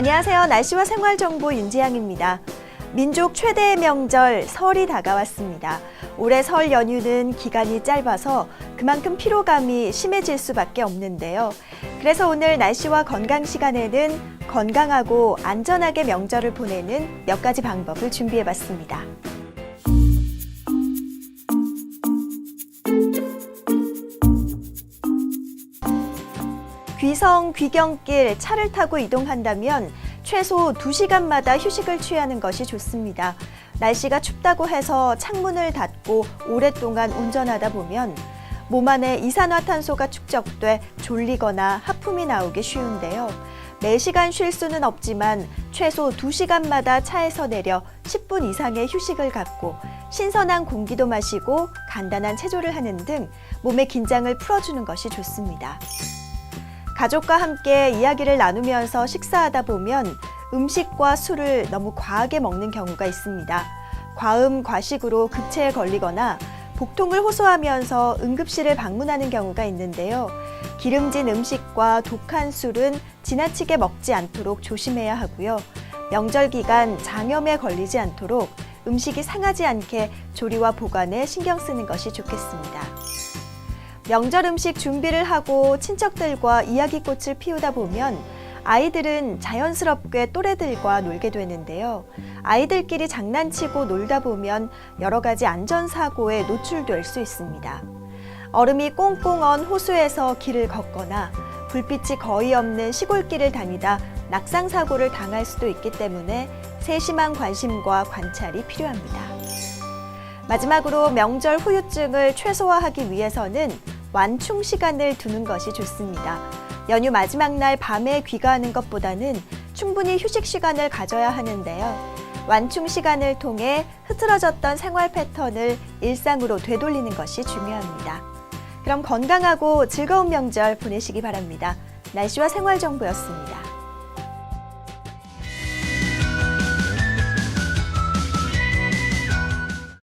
안녕하세요. 날씨와 생활 정보 윤지향입니다. 민족 최대의 명절 설이 다가왔습니다. 올해 설 연휴는 기간이 짧아서 그만큼 피로감이 심해질 수밖에 없는데요. 그래서 오늘 날씨와 건강 시간에는 건강하고 안전하게 명절을 보내는 몇 가지 방법을 준비해 봤습니다. 귀성, 귀경길 차를 타고 이동한다면 최소 2시간마다 휴식을 취하는 것이 좋습니다. 날씨가 춥다고 해서 창문을 닫고 오랫동안 운전하다 보면 몸 안에 이산화탄소가 축적돼 졸리거나 하품이 나오기 쉬운데요. 매시간 쉴 수는 없지만 최소 2시간마다 차에서 내려 10분 이상의 휴식을 갖고 신선한 공기도 마시고 간단한 체조를 하는 등 몸의 긴장을 풀어주는 것이 좋습니다. 가족과 함께 이야기를 나누면서 식사하다 보면 음식과 술을 너무 과하게 먹는 경우가 있습니다. 과음, 과식으로 급체에 걸리거나 복통을 호소하면서 응급실을 방문하는 경우가 있는데요. 기름진 음식과 독한 술은 지나치게 먹지 않도록 조심해야 하고요. 명절 기간 장염에 걸리지 않도록 음식이 상하지 않게 조리와 보관에 신경 쓰는 것이 좋겠습니다. 명절 음식 준비를 하고 친척들과 이야기꽃을 피우다 보면 아이들은 자연스럽게 또래들과 놀게 되는데요. 아이들끼리 장난치고 놀다 보면 여러 가지 안전사고에 노출될 수 있습니다. 얼음이 꽁꽁 언 호수에서 길을 걷거나 불빛이 거의 없는 시골길을 다니다 낙상사고를 당할 수도 있기 때문에 세심한 관심과 관찰이 필요합니다. 마지막으로 명절 후유증을 최소화하기 위해서는 완충 시간을 두는 것이 좋습니다. 연휴 마지막 날 밤에 귀가하는 것보다는 충분히 휴식 시간을 가져야 하는데요. 완충 시간을 통해 흐트러졌던 생활 패턴을 일상으로 되돌리는 것이 중요합니다. 그럼 건강하고 즐거운 명절 보내시기 바랍니다. 날씨와 생활 정보였습니다.